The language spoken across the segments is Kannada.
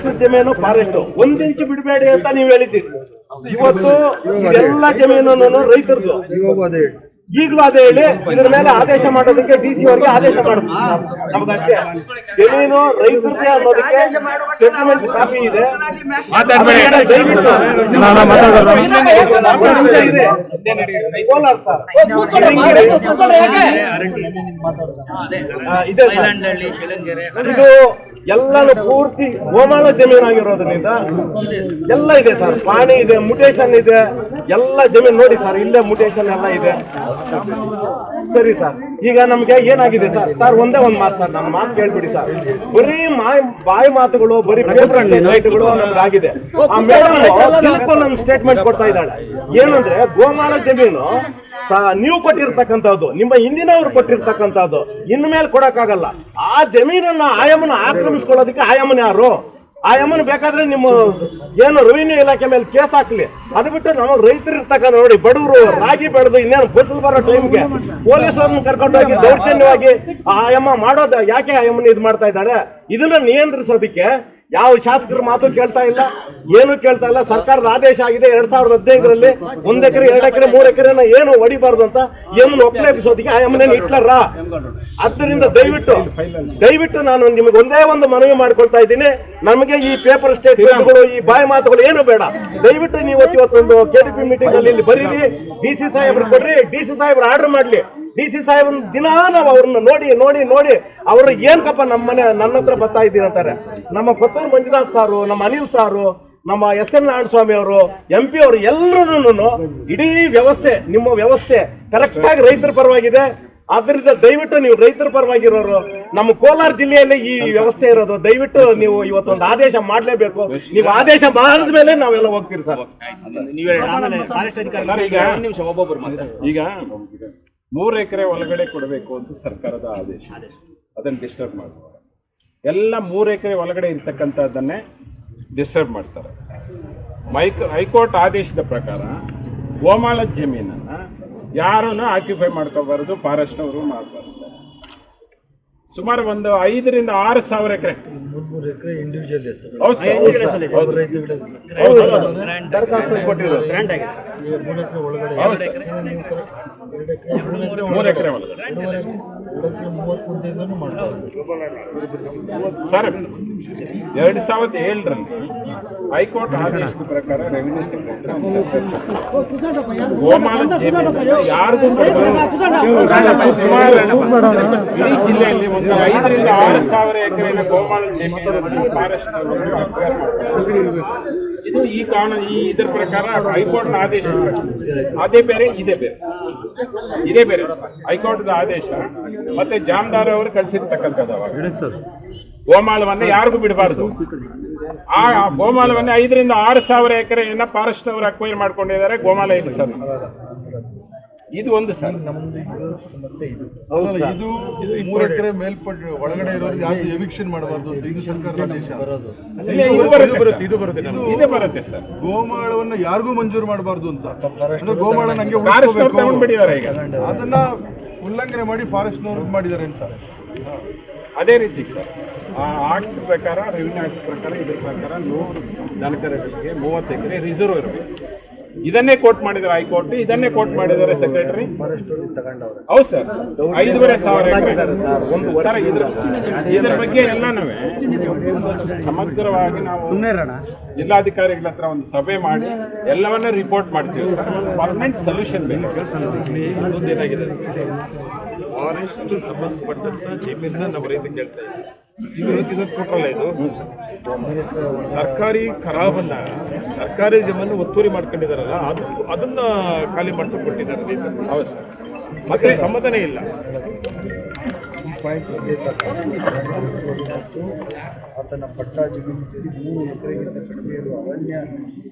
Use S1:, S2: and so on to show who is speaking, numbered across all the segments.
S1: ರೈತರ ಜಮೀನು ಫಾರೆಸ್ಟ್ ಒಂದ್ ಇಂಚು ಬಿಡಬೇಡಿ ಅಂತ ನೀವ್ ಹೇಳಿದ್ದೀರಿ. ಇವತ್ತು ಎಲ್ಲ ಜಮೀನು ರೈತರದು.
S2: ಇವಾಗೂ ಅದೇ ಹೇಳಿ.
S1: ಈಗಲೂ ಅದೇ ಹೇಳಿ ಇದ್ರ ಮೇಲೆ ಆದೇಶ ಮಾಡೋದಕ್ಕೆ ಡಿ ಸಿ ಅವರಿಗೆ ಆದೇಶ ಮಾಡುದು. ನಮ್ಗಷ್ಟೇ ಜಮೀನು ರೈತರದೇ ಅನ್ನೋದಕ್ಕೆ ಸೆಟಲ್ಮೆಂಟ್ ಕಾಪಿ. ಕೋಲಾರ ಸರ್. ಇದೆ ಇದು ಎಲ್ಲಾನು ಪೂರ್ತಿ ಗೋಮಾಳ ಜಮೀನಾಗಿರೋದ್ರಿಂದ ಎಲ್ಲ ಇದೆ ಸರ್. ಪಾಣಿ ಇದೆ ಮುಟೇಶನ್ ಇದೆ. ಎಲ್ಲ ಜಮೀನ್ ನೋಡಿ ಸರ್. ಇಲ್ಲೇ ಮುಟೇಶನ್ ಎಲ್ಲ ಇದೆ. ಸರಿ ಸರ್. ಈಗ ನಮ್ಗೆ ಏನಾಗಿದೆ ಸರ್? ಸರ್ ಒಂದೇ ಒಂದ್ ಮಾತು ಸರ್. ನನ್ನ ಮಾತು ಕೇಳ್ಬಿಡಿ ಸರ್. ಬರೀ ಮಾಯ್ ಬಾಯಿ ಮಾತುಗಳು ಬರೀ ಸ್ಟೇಟ್ಮೆಂಟ್ಗಳು ನಮ್ಗೆ ಆಗಿದೆ. ಆ ಮೇಡಮ್ ನಮ್ ಸ್ಟೇಟ್ಮೆಂಟ್ ಕೊಡ್ತಾ ಇದ್ದಾಳೆ. ಏನಂದ್ರೆ ಗೋಮಾಲ ಜಮೀನು ನೀವು ಕೊಟ್ಟಿರ್ತಕ್ಕಂಥದ್ದು ನಿಮ್ಮ ಹಿಂದಿನವರು ಕೊಟ್ಟಿರ್ತಕ್ಕಂಥದ್ದು ಇನ್ಮೇಲೆ ಕೊಡಕ್ಕಾಗಲ್ಲ. ಆ ಜಮೀನನ್ನ ಆಯಾಮನ ಆಕ್ರಮಿಸ್ಕೊಳ್ಳೋದಕ್ಕೆ ಆಯಮ್ಮನ ಯಾರು? ಆಯಮ್ಮನ ಬೇಕಾದ್ರೆ ನಿಮ್ಮ ಏನು ರೆವಿನ್ಯೂ ಇಲಾಖೆ ಮೇಲೆ ಕೇಸ್ ಹಾಕ್ಲಿ. ಅದು ಬಿಟ್ಟು ನಾವು ರೈತರು ಇರ್ತಕ್ಕಂಥ ನೋಡಿ, ಬಡವರು ರಾಗಿ ಬೆಳೆದು ಇನ್ನೇನು ಫಸಲ್ ಬರೋ ಟೈಮ್ಗೆ ಪೊಲೀಸರನ್ನ ಕರ್ಕೊಂಡೋಗಿ ದೌರ್ಜನ್ಯವಾಗಿ ಆ ಆಯಮ್ಮ ಮಾಡೋದ ಯಾಕೆ ಆ ಆಯಮ್ಮನ ಇದು ಮಾಡ್ತಾ ಇದ್ದಾಳೆ? ಇದನ್ನ ನಿಯಂತ್ರಿಸೋದಕ್ಕೆ ಯಾವ ಶಾಸಕರ ಮಾತು ಕೇಳ್ತಾ ಇಲ್ಲ, ಏನು ಕೇಳ್ತಾ ಇಲ್ಲ, ಸರ್ಕಾರದ ಆದೇಶ ಆಗಿದೆ ಎರಡ್ ಸಾವಿರದ ಹದಿನೈದರಲ್ಲಿ ಒಂದ್ ಎಕರೆ, ಎರಡ್ ಎಕರೆ, ಮೂರ್ ಎಕರೆನ ಏನು ಹೊಡಿಬಾರ್ದು ಅಂತ ಏನು ಒಪ್ಪಲೇಪಿಸೋದಕ್ಕೆ ಆ ಎಮ್ಮನೇನು ಇಟ್ಲರ ಅದರಿಂದ ದಯವಿಟ್ಟು ದಯವಿಟ್ಟು ನಾನು ನಿಮಗೆ ಒಂದೇ ಒಂದು ಮನವಿ ಮಾಡ್ಕೊಳ್ತಾ ಇದ್ದೀನಿ. ನಮಗೆ ಈ ಪೇಪರ್ ಸ್ಟೇಟ್ಮೆಂಟ್ಗಳು ಈ ಬಾಯಿ ಮಾತುಗಳು ಏನು ಬೇಡ. ದಯವಿಟ್ಟು ನೀವು ಇವತ್ತು ಇವತ್ತೊಂದು ಕೆಡಿಪಿ ಮೀಟಿಂಗ್ ಅಲ್ಲಿ ಇಲ್ಲಿ ಬರೀರಿ. ಡಿ ಸಿ ಸಾಹೇಬ್ರು ಕೊಡ್ರಿ. ಡಿ ಸಿ ಸಾಹೇಬ್ರು ಆರ್ಡರ್ ಮಾಡ್ಲಿ. ಡಿ ಸಿ ಸಾಹೇಬ್ ದಿನ ನಾವು ಅವ್ರನ್ನ ನೋಡಿ ನೋಡಿ ನೋಡಿ ಅವ್ರು ಏನ್ಕಪ್ಪ ನಮ್ಮ ಮನೆ ನನ್ನ ಹತ್ರ ಬರ್ತಾ ಇದ್ದೀರಿ ಅಂತಾರೆ. ನಮ್ಮ ಕೊತ್ತೂರು ಮಂಜುನಾಥ್ ಸಾರು ನಮ್ಮ ಅನಿಲ್ ಸಾರು ನಮ್ಮ ಎಸ್ ಎನ್ ನಾರಾಯಣಸ್ವಾಮಿ ಅವರು ಎಂ ಪಿ ಅವರು ಎಲ್ಲರೂ ಇಡೀ ವ್ಯವಸ್ಥೆ ನಿಮ್ಮ ವ್ಯವಸ್ಥೆ ಕರೆಕ್ಟ್ ಆಗಿ ರೈತರ ಪರವಾಗಿದೆ. ಆದ್ರಿಂದ ದಯವಿಟ್ಟು ನೀವು ರೈತರ ಪರವಾಗಿರೋರು ನಮ್ಮ ಕೋಲಾರ ಜಿಲ್ಲೆಯಲ್ಲಿ ಈ ವ್ಯವಸ್ಥೆ ಇರೋದು ದಯವಿಟ್ಟು ನೀವು ಇವತ್ತೊಂದು ಆದೇಶ ಮಾಡಲೇಬೇಕು. ನೀವು ಆದೇಶ ಮಾಡಿದ ಮೇಲೆ ನಾವೆಲ್ಲ ಹೋಗ್ತೀರಿ ಸರ್.
S3: ಈಗ ಮೂರು ಎಕರೆ ಒಳಗಡೆ ಕೊಡಬೇಕು ಅಂತ ಸರ್ಕಾರದ ಆದೇಶ. ಅದನ್ನು ಡಿಸ್ಟರ್ಬ್ ಮಾಡ್ತಾರೆ. ಎಲ್ಲ ಮೂರು ಎಕರೆ ಒಳಗಡೆ ಇರ್ತಕ್ಕಂಥದ್ದನ್ನೇ ಡಿಸ್ಟರ್ಬ್ ಮಾಡ್ತಾರೆ. ಮೈಕ್ ಹೈಕೋರ್ಟ್ ಆದೇಶದ ಪ್ರಕಾರ ಗೋಮಾಳ ಜಮೀನನ್ನ ಯಾರನ್ನು ಆಕ್ಯುಪೈ ಮಾಡ್ಕೋಬಾರದು ಫಾರೆಸ್ಟ್ನವರು ಮಾಡಬಾರ್ದು ಸರ್. ಸುಮಾರು ಒಂದು ಐದರಿಂದ ಆರು ಸಾವಿರ ಎಕರೆ.
S2: ಇಂಡಿವಿಜುವಲ್ ಮೂರ್ ಎಕರೆ
S3: ಸರ್.
S2: ಎರಡು
S3: ಸಾವಿರದ ಏಳರಲ್ಲಿ ಹೈಕೋರ್ಟ್ ಆದೇಶದ ಪ್ರಕಾರ ರೆವಿನ್ಯೂ ಸೆಕ್ರೆಟರಿ ಇಡೀ ಜಿಲ್ಲೆಯಲ್ಲಿ ಒಂದು ಐದರಿಂದ ಆರು ಸಾವಿರ ಎಕರೆ ಗೋಮಾಳ ಜಮೀನು ಮಾಡ್ತಾರೆ. ಇದು ಈ ಕಾನೂನು ಈ ಇದರ ಪ್ರಕಾರ ಹೈಕೋರ್ಟ್ ಆದೇಶ. ಅದೇ ಬೇರೆ, ಇದೇ ಬೇರೆ. ಇದೇ ಬೇರೆ. ಹೈಕೋರ್ಟ್ ಆದೇಶ. ಮತ್ತೆ ಜಾಮದಾರ್ ಅವರು ಕಳಿಸಿರ್ತಕ್ಕಂಥದ್ದು ಅವಾಗ. ಗೋಮಾಳವನ್ನ ಯಾರಿಗೂ ಬಿಡಬಾರ್ದು. ಆ ಆ ಗೋಮಾಳವನ್ನ ಐದರಿಂದ ಆರು ಸಾವಿರ ಎಕರೆಯನ್ನ ಫಾರೆಸ್ಟ್ ಅವರು ಅಕ್ವೈರ್ ಮಾಡ್ಕೊಂಡಿದ್ದಾರೆ ಗೋಮಾಲ ಇಲ್ಲ ಸರ್ ಇದು ಒಂದು ಸರ್.
S2: ನಮ್ದು ಇದು ಸಮಸ್ಯೆ ಇದು.
S1: ಹೌದು
S4: ಇದು ಮೂರು ಎಕರೆ ಮೇಲ್ಪಟ್ಟು ಒಳಗಡೆ ಇರೋರು ಯಾವ್ದು ಎವಿಕ್ಷನ್ ಮಾಡಬಾರ್ದು ಇದು ಸರ್ಕಾರದ ಆದೇಶ.
S3: ಇಲ್ಲ, ಇದು ಬರುತ್ತೆ ಇದು ಬರುತ್ತೆ ಇದೇ ಬರುತ್ತೆ ಸರ್.
S4: ಗೋಮಾಳವನ್ನ ಯಾರಿಗೂ ಮಂಜೂರು ಮಾಡಬಾರ್ದು ಅಂತ. ಅಂದ್ರೆ ಗೋಮಾಳ ನಂಗೆ
S3: ಫಾರೆಸ್ಟ್. ತಗೊಂಡ್ಬಿಟ್ಟಿದ್ದಾರೆ ಈಗ.
S4: ಅದನ್ನ ಉಲ್ಲಂಘನೆ ಮಾಡಿ ಫಾರೆಸ್ಟ್ನವ್ರು ಮಾಡಿದ್ದಾರೆ ಅಂತ.
S3: ಅದೇ ರೀತಿ ಸರ್. ಆ ಆಕ್ಟ್ ಪ್ರಕಾರ ರೆವಿನ್ಯೂ ಆಕ್ಟ್ ಪ್ರಕಾರ ಇದ್ರ ಪ್ರಕಾರ ನೂರು ದನಕರಗಳಿಗೆ ಮೂವತ್ತು ಎಕರೆ ರಿಸರ್ವ್ ಇರಬೇಕು. ಇದನ್ನೇ ಕೋಟ್ ಮಾಡಿದ್ದಾರೆ ಹೈಕೋರ್ಟ್ ಇದನ್ನೇ ಕೋಟ್ ಮಾಡಿದ್ದಾರೆ ಸೆಕ್ರೆಟರಿ.
S2: ಫಾರೆಸ್ಟ್ ಅವ್ರಿಗೆ ತಗೊಂಡವ್ರೆ
S3: ಹೌದು ಸರ್ ಐದೂವರೆ ಸಾವಿರ.
S1: ಒಂದು
S3: ಸರ್ ಇದ್ರ ಇದ್ರ ಬಗ್ಗೆ ಎಲ್ಲನೂ ಸಮಗ್ರವಾಗಿ ನಾವು ಜಿಲ್ಲಾಧಿಕಾರಿಗಳ ಹತ್ರ ಒಂದು ಸಭೆ ಮಾಡಿ ಎಲ್ಲವನ್ನ ರಿಪೋರ್ಟ್ ಮಾಡ್ತೀವಿ ಸರ್. ಪರ್ಮನೆಂಟ್ ಸೊಲ್ಯೂಷನ್ ಬೇಕು.
S5: ಫಾರೆಸ್ಟ್ ಸಂಬಂಧಪಟ್ಟಂತ ಜಮೀನನ್ನ ನಾವು ರೈತ ಕೇಳ್ತಾ ಇದ್ದೀವಿ. ಕೊಟ್ರಲ್ಲ ಇದು. ಸರ್ಕಾರಿ ಖರಾಬನ್ನ ಸರ್ಕಾರಿ ಜಮನ್ನು ಒತ್ತುವರಿ ಮಾಡ್ಕೊಂಡಿದಾರಲ್ಲ ಅದು ಅದನ್ನ ಖಾಲಿ ಮಾಡಿಸಿಕೊಟ್ಟಿದ್ದಾರೆ.
S3: ಹೌದು ಸರ್.
S5: ಮತ್ತೆ ಸಮಾಧಾನ ಇಲ್ಲ.
S2: ಪಾಯಿಂಟ್ ಒಂದೇ ಸರ್ ಮತ್ತು ಆತನ ಪಟ್ಟ ಜಮೀನು ಸೇರಿ ಮೂರು ಎಕರೆಗಿಂತ ಕಡಿಮೆ ಇರುವ ಅರಣ್ಯ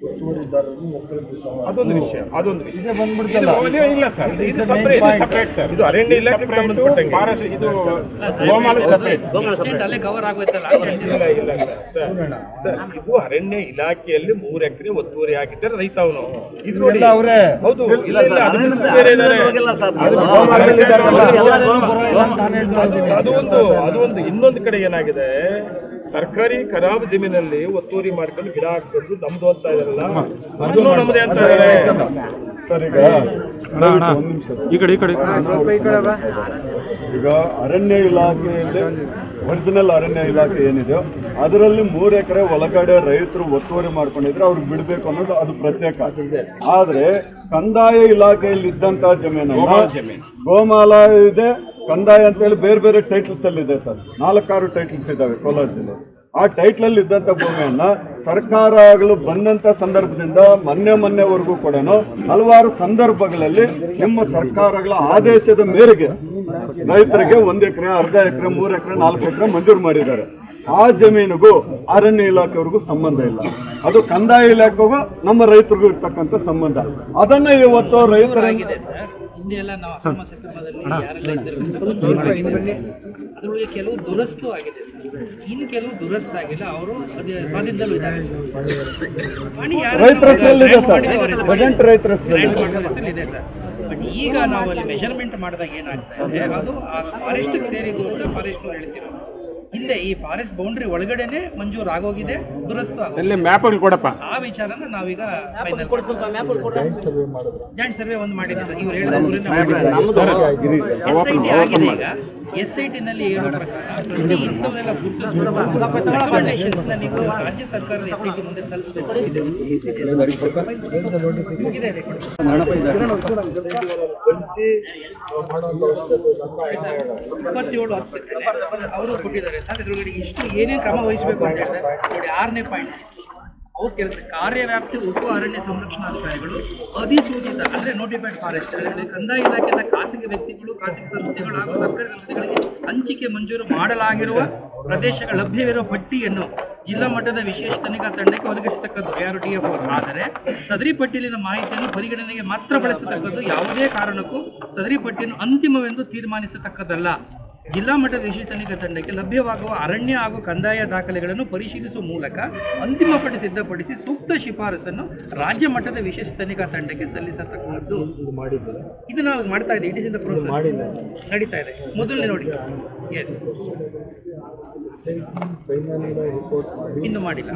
S2: ಒತ್ತುವರಿದಾರರನ್ನು ಒಕ್ಕಲಿಗರು ಸಮ
S5: ಅದೊಂದು ವಿಷಯ ಅದೊಂದು
S2: ಇದೇ ಬಂದ್ಬಿಡ್ತಲ್ಲ
S3: ಇಲ್ಲ ಸರ್
S5: ಇದು
S3: ಸರ್.
S5: ಅರಣ್ಯ ಇಲಾಖೆಗೆ ಸಂಬಂಧಪಟ್ಟಂಗೆ.
S3: ಫಾರೆಸ್ಟ್ ಇದು ಗೋಮಾಳ ಸಪರೇಟ್
S6: ಅಲ್ಲೇ ಕವರ್ ಆಗುತ್ತಲ್ಲ
S5: ಇಲ್ಲ ಇಲ್ಲ ಸರ್ ಸರ್. ಇದು ಅರಣ್ಯ ಇಲಾಖೆಯಲ್ಲಿ ಮೂರು ಎಕರೆ ಒತ್ತುವರಿ ಆಗಿದ್ದಾರೆ ರೈತ ಅವನು ಇದು ನೋಡಿ.
S2: ಅವರೇ.
S5: ಹೌದು ಇಲ್ಲ ಸರ್. ಅದನ್ನ ಬೇರೆ ಇದ್ದಾರೆ. ಅದು ಒಂದು ಅದು ಒಂದು ಇನ್ನೊಂದು ಕಡೆ ಏನಾಗಿದೆ? ಸರ್ಕಾರಿ ಖರಾಬ್ ಜಮೀನಲ್ಲಿ ಒತ್ತುವರಿ ಮಾಡ್ಕೊಂಡು ಗಿಡ ಹಾಕೊಂಡು ನಮ್ದು ಅಂತ ಇದಾರಲ್ಲ ಅದು ನಮ್ದೇ ಅಂತ
S2: ಸರ್ ಈಗ ಒಂದು ನಿಮಿಷ. ಈಗ ಅರಣ್ಯ ಇಲಾಖೆಯಲ್ಲಿ ಒರಿಜಿನಲ್ ಅರಣ್ಯ ಇಲಾಖೆ ಏನಿದೆಯೋ ಅದರಲ್ಲಿ ಮೂರು ಎಕರೆ ಒಳಗಡೆ ರೈತರು ಒತ್ತುವರಿ ಮಾಡ್ಕೊಂಡಿದ್ರೆ ಅವ್ರಿಗೆ ಬಿಡಬೇಕು ಅನ್ನೋದು ಅದು ಪ್ರತ್ಯೇಕ. ಆದ್ರೆ ಕಂದಾಯ ಇಲಾಖೆಯಲ್ಲಿ ಇದ್ದಂತಹ ಜಮೀನು. ಗೋಮಾಲ ಇದೆ ಕಂದಾಯ ಅಂತೇಳಿ ಬೇರೆ ಬೇರೆ ಟೈಟಲ್ಸ್ ಅಲ್ಲಿ ಇದೆ ಸರ್. ನಾಲ್ಕಾರು ಟೈಟಲ್ಸ್ ಇದಾವೆ ಕೋಲಾರ ಜಿಲ್ಲೆ ಆ ಟೈಟ್ಲ್ ಅಲ್ಲಿ ಇದ್ದಂತ ಭೂಮಿಯನ್ನ ಸರ್ಕಾರಗಳು ಬಂದಂತ ಸಂದರ್ಭದಿಂದ ಮೊನ್ನೆ ಮೊನ್ನೆವರೆಗೂ ಕೂಡ ಹಲವಾರು ಸಂದರ್ಭಗಳಲ್ಲಿ ನಿಮ್ಮ ಸರ್ಕಾರಗಳ ಆದೇಶದ ಮೇರೆಗೆ ರೈತರಿಗೆ ಒಂದ್ ಎಕರೆ, ಅರ್ಧ ಎಕರೆ, ಮೂರು ಎಕರೆ, ನಾಲ್ಕು ಎಕರೆ ಮಂಜೂರು ಮಾಡಿದ್ದಾರೆ. ಆ ಜಮೀನಿಗೂ ಅರಣ್ಯ ಇಲಾಖೆವರೆಗೂ ಸಂಬಂಧ ಇಲ್ಲ. ಅದು ಕಂದಾಯ ಇಲಾಖೆಗೂ ನಮ್ಮ ರೈತರಿಗೂ ಇರ್ತಕ್ಕಂಥ ಸಂಬಂಧ. ಅದನ್ನ ಇವತ್ತು ರೈತರ
S6: ಹಿಂದೆ ಎಲ್ಲ ನಾವು ಅಕ್ರಮ ಸಕ್ರಮದಲ್ಲಿ ಯಾರೆಲ್ಲ ಇದ್ದಾರೆ ಅದರೊಳಗೆ ಕೆಲವು ದುರಸ್ತು ಆಗಿದೆ ಸರ್. ಇನ್ನು ಕೆಲವು ದುರಸ್ತು ಆಗಿಲ್ಲ. ಅವರು ಸ್ವಾಧೀನದಲ್ಲೂ ಇದ್ದಾರೆ ಸರ್. ಇದೆ ಸರ್. ಬಟ್ ಈಗ ನಾವು ಅಲ್ಲಿ ಮೆಷರ್ಮೆಂಟ್ ಮಾಡಿದಾಗ ಏನಾಗ್ತಾ ಇದೆ? ಅದು ಆ ಫಾರೆಸ್ಟ್ ಸೇರಿದ್ದು ಅಂತ ಫಾರೆಸ್ಟ್ನವ್ರು ಹೇಳ್ತಿರೋದು. ಹಿಂದೆ ಈ ಫಾರೆಸ್ಟ್ ಬೌಂಡ್ರಿ ಒಳಗಡೆನೆ ಮಂಜೂರು ಆಗೋಗಿದೆ ದುರಸ್ತು ಆಗೋಗಿದೆ.
S3: ಮ್ಯಾಪ್ಗಳು ಕೊಡಪ್ಪ.
S6: ಆ ವಿಚಾರನ ನಾವೀಗ ಜಾಯಿಂಟ್ ಸರ್ವೆ ಒಂದು ಮಾಡಿದ್ದಾರೆ. ಇವ್ರು ಹೇಳಿದ ಎಸ್ ಐ ಟಿ ಆಗಿದೆ ಈಗ. ಎಸ್ ಐ ಟಿನಲ್ಲಿ ಹೇಳೋ ಪ್ರಕಾರ ಇಂಥವನ್ನೆಲ್ಲ ಗುರುತಿಸ್ಬೇಕು. ನೀವು ರಾಜ್ಯ ಸರ್ಕಾರದ ಎಸ್ ಐ ಟಿ ಮುಂದೆ ಸಲ್ಲಿಸಬೇಕು ಇದೆ. ಇದೆ, ಇದೆ, ಕೊಡಿ.
S2: ಕಳಿಸಿ ಮಾಡುವಂತ ಅವಶ್ಯಕತೆ ಇಲ್ಲ.
S6: ಇಪ್ಪತ್ತೇಳು ಅವರು ಕೊಟ್ಟಿದ್ದಾರೆ. ಇದ್ರೊಳಗಡೆ ಇಷ್ಟು ಏನೇನು ಕ್ರಮ ವಹಿಸಬೇಕು ಅಂತ ಹೇಳಿದ್ರೆ, ನೋಡಿ ಆರನೇ ಪಾಯಿಂಟ್ ಅವ್ರ ಕೆಲಸ ಕಾರ್ಯವ್ಯಾಪ್ತಿ, ಉಪ ಅರಣ್ಯ ಸಂರಕ್ಷಣಾ ಅಧಿಕಾರಿಗಳು, ಅಧಿಸೂಚಿತ, ಅಂದರೆ ನೋಟಿಫೈಡ್ ಫಾರೆಸ್ಟ್ ಕಂದಾಯ ಇಲಾಖೆಯಿಂದ ಖಾಸಗಿ ವ್ಯಕ್ತಿಗಳು, ಖಾಸಗಿ ಸಂಸ್ಥೆಗಳು ಹಾಗೂ ಸರ್ಕಾರಿ ಸಂಸ್ಥೆಗಳಿಗೆ ಹಂಚಿಕೆ ಮಂಜೂರು ಮಾಡಲಾಗಿರುವ ಪ್ರದೇಶಗಳ ಲಭ್ಯವಿರುವ ಪಟ್ಟಿಯನ್ನು ಜಿಲ್ಲಾ ಮಟ್ಟದ ವಿಶೇಷ ತನಿಖಾ ತಂಡಕ್ಕೆ ಒದಗಿಸತಕ್ಕದ್ದು. ಯಾರು ಟಿ ಎಫ್ ಆದರೆ ಸದರಿ ಪಟ್ಟಿಯಲ್ಲಿನ ಮಾಹಿತಿಯನ್ನು ಪರಿಗಣನೆಗೆ ಮಾತ್ರ ಬಳಸತಕ್ಕದ್ದು ಯಾವುದೇ ಕಾರಣಕ್ಕೂ ಸದರಿ ಪಟ್ಟಿಯನ್ನು ಅಂತಿಮವೆಂದು ತೀರ್ಮಾನಿಸತಕ್ಕದ್ದಲ್ಲ. ಜಿಲ್ಲಾ ಮಟ್ಟದ ವಿಶೇಷ ತನಿಖಾ ತಂಡಕ್ಕೆ ಲಭ್ಯವಾಗುವ ಅರಣ್ಯ ಹಾಗೂ ಕಂದಾಯ ದಾಖಲೆಗಳನ್ನು ಪರಿಶೀಲಿಸುವ ಮೂಲಕ ಅಂತಿಮ ಪಟ್ಟಿ ಸಿದ್ಧಪಡಿಸಿ ಸೂಕ್ತ ಶಿಫಾರಸನ್ನು ರಾಜ್ಯ ಮಟ್ಟದ ವಿಶೇಷ ತನಿಖಾ ತಂಡಕ್ಕೆ ಸಲ್ಲಿಸತಕ್ಕದ್ದು ಇದು ನಾವು ಮಾಡ್ತಾ ಇದ್ದೀವಿ it is in the process ನಡೀತಾ ಇದೆ. ಮೊದಲನೇ ನೋಡಿ. ಎಸ್
S2: ಫೈನಲ್ ರಿಪೋರ್ಟ್
S6: ಇನ್ನು ಮಾಡಿಲ್ಲ.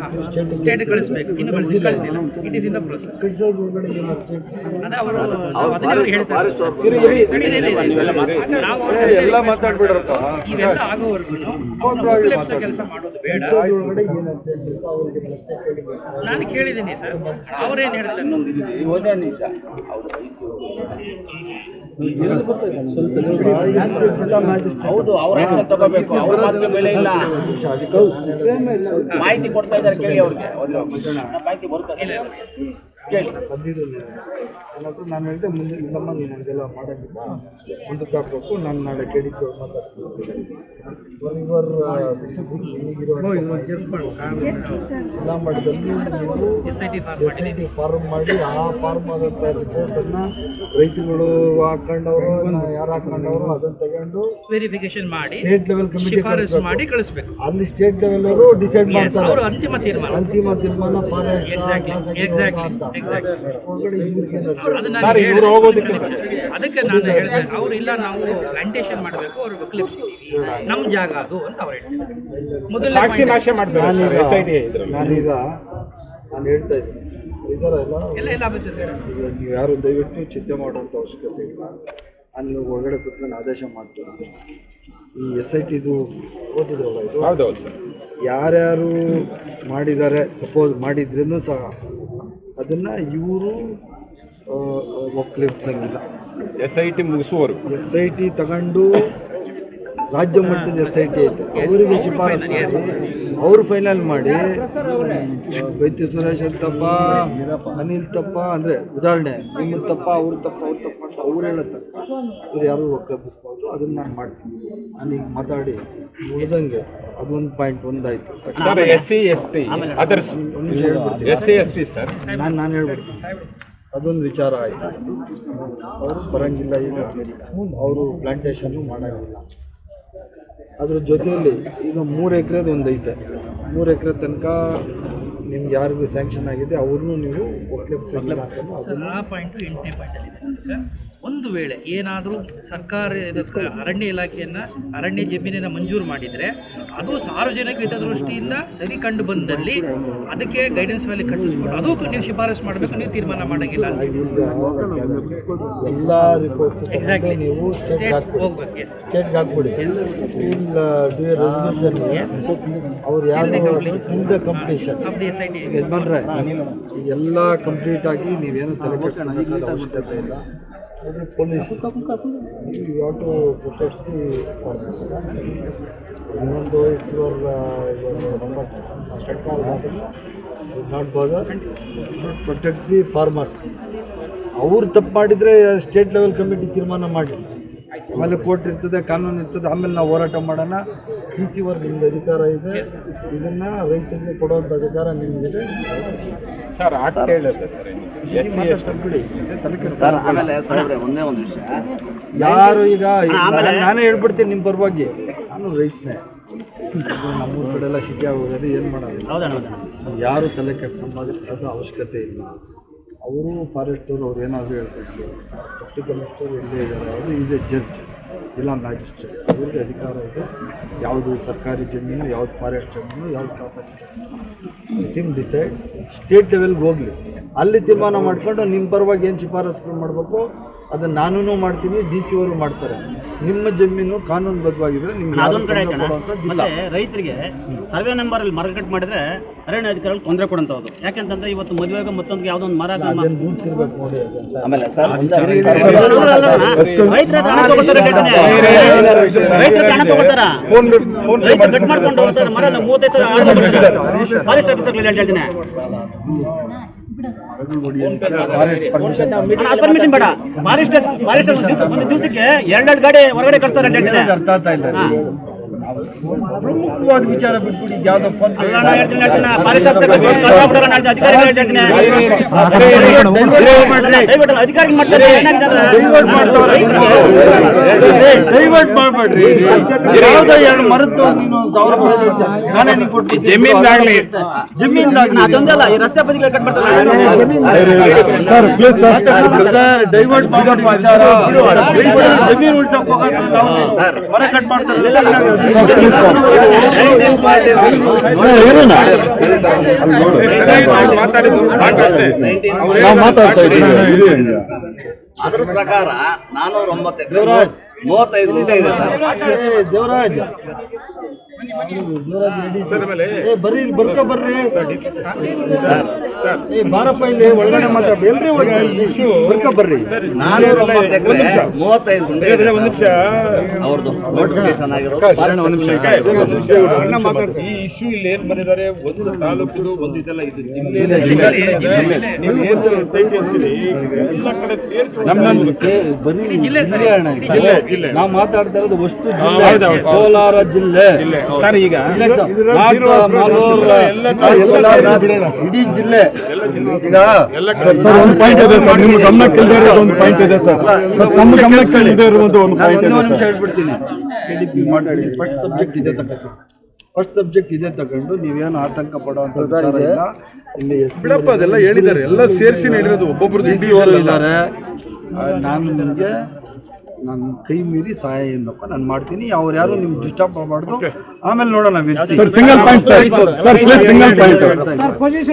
S6: ಸ್ಟೇಟ್ ಕಳಿಸ್ಬೇಕು. ಇನ್ನು ಕಳಿಸಿ ಕಳಿಸಿಲ್ಲ. It is in the process ಅದೇ ಅವರು ನಾವು ಅದನ್ನೇ ಅವ್ರಿಗೆ ಹೇಳ್ತಾ ಇರೋದು. ಇರಿ, ಇರಿ, ಇರಿ. ನಾವು
S4: ಎಲ್ಲ ಮಾತಾಡ್ಬಿಡ್ರಪ್ಪ.
S6: ಇವೆಲ್ಲ ಆಗೋವರೆಗೂ ಕೆಲಸ ಮಾಡೋದು ಬೇಡ. ನಾನು ಕೇಳಿದ್ದೀನಿ ಸರ್. ಅವ್ರೇನು ಹೇಳ್ತಾರೆ
S7: ಹೌದು ಅವ್ರ ತಗೋಬೇಕು. ಅವ್ರ ಮಾತಿಗೆ ಬೆಲೆ ಇಲ್ಲ. ಮಾಹಿತಿ ಕೊಡ್ತಾ ಇದ್ದಾರೆ ಕೇಳಿ ಅವ್ರಿಗೆ. ಮಾಹಿತಿ ಬರುತ್ತೆ. ಕೇಳಿ.
S2: ಏನಾದ್ರು ನಾನು ಹೇಳಿದೆ ಮುಂದೆ ಇಲ್ಲಮ್ಮ ನೀನು ಹಂಗೆಲ್ಲ ಮಾಡೋಂಗಿಲ್ಲ. ಮುಂದಕ್ಕೆ ಹಾಕ್ಬೇಕು ನಾನು ನಾಳೆ ಕೇಳಿದ್ದು ಮಾತಾಡ್ತೀನಿ. ಇವರ್ ಜಿಲ್ಲಾ ಮಟ್ಟದಲ್ಲಿ ನೀವು
S6: ಎಸ್ ಐ ಟಿ
S2: ಫಾರ್ಮ್ ಮಾಡಿ ಆ ಫಾರ್ಮ್ ಆದಂಥ ರಿಪೋರ್ಟನ್ನು ರೈತರುಗಳು ಹಾಕೊಂಡವರು ಯಾರು ಹಾಕೊಂಡವರು ಅದನ್ನ ತಗೊಂಡು
S6: ವೆರಿಫಿಕೇಶನ್ ಮಾಡಿ
S2: ಸ್ಟೇಟ್ ಲೆವೆಲ್ ಕಮಿಟಿ
S6: ಮಾಡಿ ಕಳಿಸ್ಬೇಕು.
S2: ಅಲ್ಲಿ ಸ್ಟೇಟ್ ಲೆವೆಲ್ ಅವರು ಡಿಸೈಡ್ ಮಾಡ್ತಾರೆ.
S6: ಅವರು ಅಂತಿಮ ತೀರ್ಮಾನ.
S2: ಅಂತಿಮ ತೀರ್ಮಾನ
S6: Exactly, ಎಕ್ಸಾಕ್ಟ್ಲಿ exactly. ಅದನ್ನ
S3: ಸರ್,
S6: ನಾನು
S3: ಇವ್ರು
S6: ಹೇಳಿದೆ.
S3: ಹೋಗೋದಕ್ಕೆ
S6: ಅದಕ್ಕೆ ನಾನು ಹೇಳಿದೆ ಅವ್ರು ಇಲ್ಲ ನಾವು ಪ್ಲಾಂಟೇಶನ್ ಮಾಡಬೇಕು ಅವ್ರು ಕ್ಲಿಪ್ಸಿದ್ದೀವಿ ನಮ್ಮ ಜಾಗ ಅದು ಅಂತ ಅವ್ರು ಹೇಳ್ತಾರೆ. ಮೊದಲು
S3: ಸಾಕ್ಷಿ ನಾಶ ಮಾಡ್ತಾರೆ
S2: ನಾನೀಗ
S3: ಎಸ್ ಐ ಟಿ ಇದ್ರಲ್ಲಿ.
S2: ನಾನೀಗ ನಾನು ಹೇಳ್ತಾ ಇದ್ದೀನಿ.
S6: ಎಲ್ಲ ಎಲ್ಲ ಆಗುತ್ತೆ ಸರ್.
S2: ಈಗ ನೀವು ಯಾರು ದಯವಿಟ್ಟು ಚಿಂತೆ ಮಾಡುವಂಥ ಅವಶ್ಯಕತೆ ಇಲ್ಲ. ಅಲ್ಲಿ ನೀವು ಒಳಗಡೆ ಕುತ್ಕೊಂಡು ಆದೇಶ ಮಾಡ್ತಾರೆ ಈ ಎಸ್ ಐ ಟಿದು ಓದಿದ್ರಲ್ಲ ಇದು? ಯಾರ್ಯಾರು ಮಾಡಿದ್ದಾರೆ ಸಪೋಸ್ ಮಾಡಿದ್ರೂ ಸಹ ಅದನ್ನು ಇವರು ಒಕ್ಕಲಿಪ್ಸಂಗಿಲ್ಲ
S3: ಎಸ್ ಐ ಟಿ ಮುಗಿಸುವವರು.
S2: ಎಸ್ ಐ ಟಿ ತಗೊಂಡು ರಾಜ್ಯ ಮಟ್ಟದ ಎಸ್ ಐ ಟಿ ಐತೆ. ಅವರಿಗೆ ಶಿಫಾರಸು ಮಾಡಿ ಅವರು ಫೈನಲ್ ಮಾಡಿ ವೈದ್ಯ ಸುರೇಶ್ ತಪ್ಪ ಅನಿಲ್ ತಪ್ಪ ಅಂದರೆ ಉದಾಹರಣೆ ನಿಮ್ಮ ತಪ್ಪ ಅವ್ರ ತಪ್ಪ ಅವ್ರ ತಪ್ಪ ಅಂತ ಅವ್ರು ತಪ್ಪ ಇವ್ರು ಯಾರು ಒಕ್ಕಲಿಸ್ಬಾರ್ದು ಅದನ್ನು ನಾನು ಮಾಡ್ತೀನಿ. ನಾನೀಗ ಮಾತಾಡಿ ಉಳ್ದಂಗೆ ಅದೊಂದು point ಒಂದಾಯ್ತು
S3: sir S C S T. Others S C S T sir.
S2: ನಾನು ನಾನು ಹೇಳ್ಬಿಡ್ತೀನಿ. ಅದೊಂದು ವಿಚಾರ ಆಯ್ತು. ಅವರು ಬರಂಗಿಲ್ಲ ಈಗ ಅವರು ಪ್ಲಾಂಟೇಶನ್ನು ಮಾಡೋಂಗಿಲ್ಲ. ಅದ್ರ ಜೊತೆಯಲ್ಲಿ ಈಗ ಮೂರು ಎಕರೆದು ಒಂದು ಐತೆ
S4: ಮೂರು ಎಕರೆ ತನಕ ನಿಮ್ಗೆ ಯಾರಿಗೂ ಸ್ಯಾಂಕ್ಷನ್ ಆಗಿದೆ ಅವ್ರನ್ನೂ ನೀವು
S6: ಆ ಪಾಯಿಂಟು ಎಂಟನೇ ಪಾಯಿಂಟಲ್ಲಿ ಸರ್. ಒಂದು ವೇಳೆ ಏನಾದರೂ ಸರ್ಕಾರ ಇದಕ್ಕೆ ಅರಣ್ಯ ಇಲಾಖೆಯನ್ನು ಅರಣ್ಯ ಜಮೀನನ್ನು ಮಂಜೂರು ಮಾಡಿದರೆ ಅದು ಸಾರ್ವಜನಿಕ ಹಿತದೃಷ್ಟಿಯಿಂದ ಸರಿ ಕಂಡು ಬಂದಲ್ಲಿ ಅದಕ್ಕೆ ಗೈಡೆನ್ಸ್ ಮೇಲೆ ಕಟ್ಟಿಸ್ಕೊಂಡು ಅದು ನೀವು ಶಿಫಾರಸು ಮಾಡಬೇಕು ನೀವು ತೀರ್ಮಾನ ಮಾಡೋಂಗಿಲ್ಲ ಅಂತ
S4: ಎಲ್ಲ ರಿಪೋರ್ಟ್ಸ್
S6: ಎಕ್ಸಾಕ್ಟ್ಲಿ
S4: ನೀವು
S6: ಸ್ಟೇಟ್ ಹೋಗ್ಬೇಕು ಎಸ್
S4: ಸ್ಟೇಟ್ಗೆ ಹಾಕ್ಬಿಡಿ. ರೆಸಲ್ಯೂಷನ್ ಅವ್ರು ಕಂಪ್ಲೀಷನ್ ಯಜಮಾನ್ರೆ ಎಲ್ಲ ಕಂಪ್ಲೀಟ್ ಆಗಿ ನೀವೇನು ತಲೆ ಟು ಪ್ರೊಟೆಕ್ಟ್ ದಿ ಇನ್ನೊಂದು ದಿ ಫಾರ್ಮರ್ಸ್ ಅವ್ರು ತಪ್ಪು ಮಾಡಿದರೆ ಸ್ಟೇಟ್ ಲೆವೆಲ್ ಕಮಿಟಿ ತೀರ್ಮಾನ ಮಾಡಿ. ಆಮೇಲೆ ಕೋರ್ಟ್ ಇರ್ತದೆ ಕಾನೂನು ಇರ್ತದೆ ಆಮೇಲೆ ನಾವು ಹೋರಾಟ ಮಾಡೋಣ. ಪಿ ಸಿ ವರ್ಗ ನಿಮ್ದು ಅಧಿಕಾರ ಇದೆ. ಇದನ್ನ ರೈತರಿಗೆ ಕೊಡುವಂಥ ಅಧಿಕಾರ ನಿಮಗಿದೆ.
S3: Sir sir. S C S
S4: ಬಿಡಿ. ತಲೆ
S8: ಸರ್ ಆಮೇಲೆ ಒಂದೇ ಒಂದು ವಿಷಯ.
S4: ಯಾರು ಈಗ ನಾನು- ಹೇಳ್ಬಿಡ್ತೀನಿ ನಿಮ್ಮ ಪರವಾಗಿ. ನಾನು ರೈತನೇ. ನಮ್ಮೂರ ಕಡೆ ಎಲ್ಲ ಸಿಟಿ ಆಗೋದ್ರೆ ಏನು ಮಾಡೋದು?
S7: ಹೌದಣ್ಣ ಹೌದಣ್ಣ.
S4: ಯಾರು ತಲೆ ಕೆಡ್ಸ್ಕೊಂಬಾದ ಅವಶ್ಯಕತೆ ಇಲ್ಲ. ಅವರು ಫಾರೆಸ್ಟರು ಅವ್ರು ಏನಾದರೂ ಹೇಳ್ಬೇಕು. ಡಿಸ್ಟ್ರಿಕ್ಟ್ ಕಮಿಷನರ್ ಎಲ್ಲೇ ಇದ್ದಾರೆ ಅವರು, ಇದೆ ಜಡ್ಜ್ ಜಿಲ್ಲಾ ಮ್ಯಾಜಿಸ್ಟ್ರೇಟ್. ಅವ್ರಿಗೆ ಅಧಿಕಾರ ಇದೆ. ಯಾವುದು ಸರ್ಕಾರಿ ಜಮೀನು, ಯಾವ್ದು ಫಾರೆಸ್ಟ್ ಜಮೀನು, ಯಾವ್ದು ಖಾಸಗಿ ಜಮೀನು. ಟೀಮ್ ಡಿಸೈಡ್ ಸ್ಟೇಟ್ ಲೆವೆಲ್ಗೆ ಹೋಗಲಿ. ಅಲ್ಲಿ ತೀರ್ಮಾನ ಮಾಡ್ಕೊಂಡು ನಿಮ್ಮ ಪರವಾಗಿ ಏನು ಶಿಫಾರಸುಗಳು ಮಾಡಬೇಕು ಅದನ್ನು ನಾನೂ ಮಾಡ್ತೀನಿ ಡಿ ಸಿ ಅವರು ಮಾಡ್ತಾರೆ. ನಿಮ್ಮ ಜಮೀನು ಕಾನೂನುಬದ್ಧವಾಗಿದ್ರೆ ನಿಮ್ಗೆ
S7: ಮತ್ತೆ ರೈತರಿಗೆ ಸರ್ವೆ ನಂಬರ್ ಅಲ್ಲಿ ಮರ ಕಟ್ ಮಾಡಿದ್ರೆ ಅರಣ್ಯ ಅಧಿಕಾರಿಗಳು ತೊಂದರೆ ಕೊಡಂತ ಹೌದು ಯಾಕಂತಂದ್ರೆ ಇವತ್ತು ಮದುವೆಗೆ ಮತ್ತೊಂದು ಯಾವ್ದೋ ಒಂದು ಮರ.
S8: ಆಮೇಲೆ
S4: ಪರ್ಮಿಷನ್
S7: ಬೇಡ. ಒಂದು ದಿವಸಕ್ಕೆ ಎರಡೆರಡು ಗಾಡಿ ಹೊರಗಡೆ ಕಟ್ತಾರೆ ಅಂತ ಹೇಳ್ತೀನಿ
S4: ಅರ್ಥ ಆಗ್ತಾ ಇಲ್ಲ. ಪ್ರಮುಖವಾದ ವಿಚಾರ ಬಿಟ್ಬಿಡಿ ಯಾವ್ದೋ ಫೋನ್? ಡೈವರ್ಟ್ ಮಾಡ್ಬೇಡ್ರಿ. ಯಾವ್ದೋ ಎರಡು ಮರದ್ದು ನೀನು ಸಾವಿರ ಕೊಟ್ಟು
S3: ಜಮೀನ್ದಾಗ್ಲಿ.
S4: ಜಮೀನ್ದಾಗ್ಲಿ.
S7: ಅದೊಂದಲ್ಲ ಈ ರಸ್ತೆ ಬದಿಗೆ ಕಟ್ ಮಾಡ್ತಾರೆ
S4: ಡೈವರ್ಟ್ ಮಾಡೋ ವಿಚಾರ ಜಮೀನು ಉಳ್ಸಕ್ ಹೋಗೋದು ನಾವು ಮರ ಕಟ್ ಮಾಡ್ತಾರೆ.
S3: ಮಾತಾಡಿದ್ದು ಇದ್ದೀನಿ
S8: ಅದ್ರ ಪ್ರಕಾರ ನಾನೂರ ಒಂಬತ್ತು ಮೂವತ್ತೈದು ಗುಂಟೆ ಇದೆ ಸರ್.
S4: ಏ, ದೇವರಾಜ್ ಬರ್ರಿ ಬರ್ಕ ಬರ್ರಿ. ಏ ಬಾರಪ್ಪ ಇಲ್ಲಿ ಒಳಗಡೆ ಮಾತಾಡ್ರಿ. ಎಲ್ರಿ ಬರ್ಕ ಬರ್ರಿ.
S8: ನಾನೂರ ಒಂಬತ್ತು ಎಕರೆ ಮೂವತ್ತೈದು ಗುಂಟೆ ಇದೆ
S3: ನಿಮಿಷ.
S8: ಅವ್ರದ್ದು ನೋಟಿಫಿಕೇಶನ್ ಆಗಿರೋದು.
S5: ಈ ಇಶ್ಯೂ ಇಲ್ಲಿ ಏನ್ ಬಂದಿದ್ದಾರೆ? ಒಂದು ತಾಲೂಕು ಒಂದು ಇದೆಲ್ಲ ಇದು ಜಿಲ್ಲೆ. ನೀವು ಏನು ಎಲ್ಲ ಕಡೆ ಸೇರ್ಸಿ
S6: ಜಿಲ್ಲೆ ಸರ್,
S4: ಜಿಲ್ಲೆ.
S3: ಜಿಲ್ಲೆ.
S4: ನಾವು ಮಾತಾಡ್ತಾ ಇರೋದು ಅಷ್ಟು ಜಿಲ್ಲೆ. ಕೋಲಾರ ಜಿಲ್ಲೆ.
S3: ಸರ್ ಈಗ
S4: ಇಡೀ ಜಿಲ್ಲೆ. ಈಗ
S3: ಎಲ್ಲ
S2: ಒಂದು ಪಾಯಿಂಟ್ ಇದೆ ಸರ್ ನಿಮ್ಮ ಗಮನಕ್ಕೆ ಒಂದು ಪಾಯಿಂಟ್ ಇದೆ ಸರ್. ನಮ್ಮ ಗಮನಕ್ಕೆ ಇಲ್ಲದೆ ಇರುವಂತ ಒಂದು ಪಾಯಿಂಟ್ ಇದೆ
S4: ಒಂದು ನಿಮಿಷ
S2: ಸರ್.
S4: ಹೇಳ್ಬಿಡ್ತೀನಿ. ಕೆ ಮಾತಾಡಿ ಫಸ್ಟ್ ಸಬ್ಜೆಕ್ಟ್ ಇದೆ ತಗೊಂಡು. ಫಸ್ಟ್ ಸಬ್ಜೆಕ್ಟ್ ಇದೆ ತಗೊಂಡು ನೀವೇನು ಆತಂಕ ಪಡುವಂತ ಇಲ್ಲಿ. ಬಿಡಪ್ಪ ಅದೆಲ್ಲ ಹೇಳಿದ್ದಾರೆ. ಎಲ್ಲ ಸೇರಿಸಿ ಹೇಳಿರೋದು ಒಬ್ಬೊಬ್ರು ಇದ್ದಾರೆ. ನಾನು ನಿಮಗೆ ನನ್ನ ಕೈ ಮೀರಿ ಸಹಾಯ ಏನಪ್ಪ? ನಾನು ಮಾಡ್ತೀನಿ. ಅವ್ರು ಯಾರು ನಿಮ್ಗೆ ಡಿಸ್ಟರ್ಬ್ ಮಾಡಬಾರ್ದು ಆಮೇಲೆ ನೋಡೋಣ will see.
S2: Sir single point sir sir please single point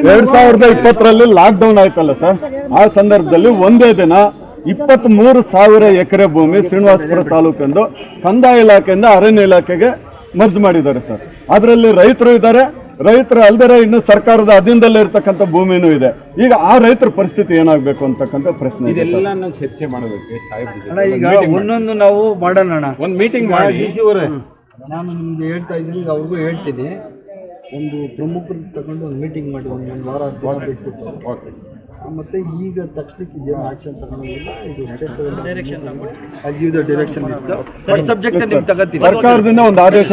S2: ಎರಡ್ ಸಾವಿರದ ಇಪ್ಪತ್ತರಲ್ಲಿ ಲಾಕ್ ಡೌನ್ ಆಯ್ತಲ್ಲ ಸರ್ ಆ ಸಂದರ್ಭದಲ್ಲಿ ಒಂದೇ ದಿನ ಇಪ್ಪತ್ತ್ ಮೂರು ಸಾವಿರ ಎಕರೆ ಭೂಮಿ ಶ್ರೀನಿವಾಸಪುರ ತಾಲೂಕೆಂದು ಕಂದಾಯ ಇಲಾಖೆಯಿಂದ ಅರಣ್ಯ ಇಲಾಖೆಗೆ ಮರ್ಜ್ ಮಾಡಿದ್ದಾರೆ ಸರ್ ಅದರಲ್ಲಿ ರೈತರು ಇದ್ದಾರೆ ರೈತರು ಅಲ್ದರೆ ಇನ್ನು ಸರ್ಕಾರದ ಅಧೀನದಲ್ಲೇ ಇರತಕ್ಕಂಥ ಭೂಮಿನೂ ಇದೆ. ಈಗ ಆ ರೈತರ ಪರಿಸ್ಥಿತಿ ಏನಾಗಬೇಕು ಅಂತಕ್ಕಂಥ ಪ್ರಶ್ನೆ ಇದೆ
S3: ಇದೆಲ್ಲ ನಾವು ಚರ್ಚೆ ಮಾಡಬೇಕು
S4: ಈಗ ಒಂದೊಂದು ನಾವು ಮಾಡೋಣ ಅಣ್ಣ.
S3: ಒಂದು ಮೀಟಿಂಗ್ ಮಾಡಿ.
S4: ನಾನು ನಿಮ್ಗೆ ಹೇಳ್ತಾ ಇದ್ದೀನಿ ಈಗ ಅವ್ರಿಗೂ ಹೇಳ್ತೀನಿ. ಒಂದು ಪ್ರಮುಖರು ತಗೊಂಡು ಒಂದು ಮೀಟಿಂಗ್ ಮಾಡಿ ಒಂದು ಒಂದು ವಾರ ಹತ್ತು ವಾರ ಬಿಟ್ಬಿಟ್ಟು
S3: ಓಕೆ
S4: ಆ, ಮತ್ತೆ ಈಗ ತಕ್ಷಣಕ್ಕೆ ಇದೇನು ಇದು
S6: direction
S4: I give the direction first subject ನಿಮ್ಗೆ ತಗೋತೀನಿ
S2: ಸರ್ಕಾರದಿಂದ ಒಂದು ಆದೇಶ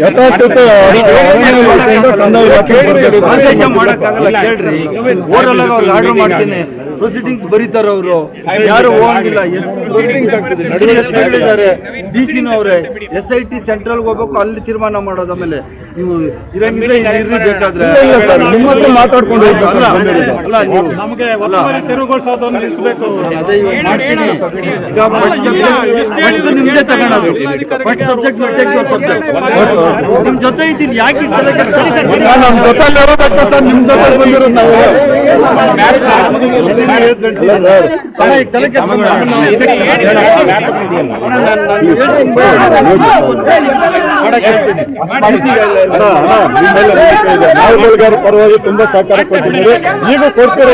S2: ಯಥಾಸ್ಥಿತಿ
S4: ಮಾಡೋಕ್ಕಾಗಲ್ಲ ಕೇಳ್ರಿ. ಓರಲ್ಲಾಗ ಅವ್ರಿಗೆ ಆರ್ಡರ್ ಮಾಡ್ತೀನಿ. ಪ್ರೊಸೀಡಿಂಗ್ಸ್ ಬರೀತಾರ ಅವರು ಯಾರು ಹೋಗಂಗಿಲ್ಲ ಪ್ರೊಸೀಡಿಂಗ್ಸ್ ಆಗ್ತದೆ ಡಿ ಸಿನೂ ಅವರೇ ಎಸ್ ಐ ಟಿ ಸೆಂಟ್ರಲ್ ಹೋಗ್ಬೇಕು ಅಲ್ಲಿ ತೀರ್ಮಾನ ಮಾಡೋದ ಮೇಲೆ ನೀವು ಇರಂಗಿದ್ರೆ ಇಲ್ಲಿ ಬೇಕಾದ್ರೆ
S2: ನಿಮ್ಮ ಹತ್ರ ಮಾತಾಡ್ಕೊಂಡು
S4: ಅಲ್ಲ ಅಲ್ಲ ನೀವು ಅಲ್ಲ. ಅದೇ ಇವಾಗ ಮಾಡ್ತೀನಿ ಈಗ ಫಸ್ಟ್ ಸಬ್ಜೆಕ್ಟ್ ಫಸ್ಟ್ ನಿಮ್ದೇ ತಗೊಳೋದು ಫಸ್ಟ್ ಸಬ್ಜೆಕ್ಟ್ ಟೇಕ್ ಸಬ್ಜೆಕ್ಟ್ ನಿಮ್ ಜೊತೆ ಇದ್ದೀನಿ ಯಾಕೆ ಇಷ್ಟ ತಲೆ ಕೆಡ್ಸ್ಕೊಳ್ತಾ
S2: ನಾನು ನಮ್ಮ ಜೊತೆಲಿ ಇರೋದಕ್ಕೆ ಸರ್ ನಿಮ್ಮ ಜೊತೆ ಬಂದಿರೋದು ನಾವು ಪರವಾಗಿ ತುಂಬಾ ಸಹಕಾರ ಕೊಟ್ಟಿದ್ದೀರಿ ಈಗ ಕೊಡ್ತಿರೋ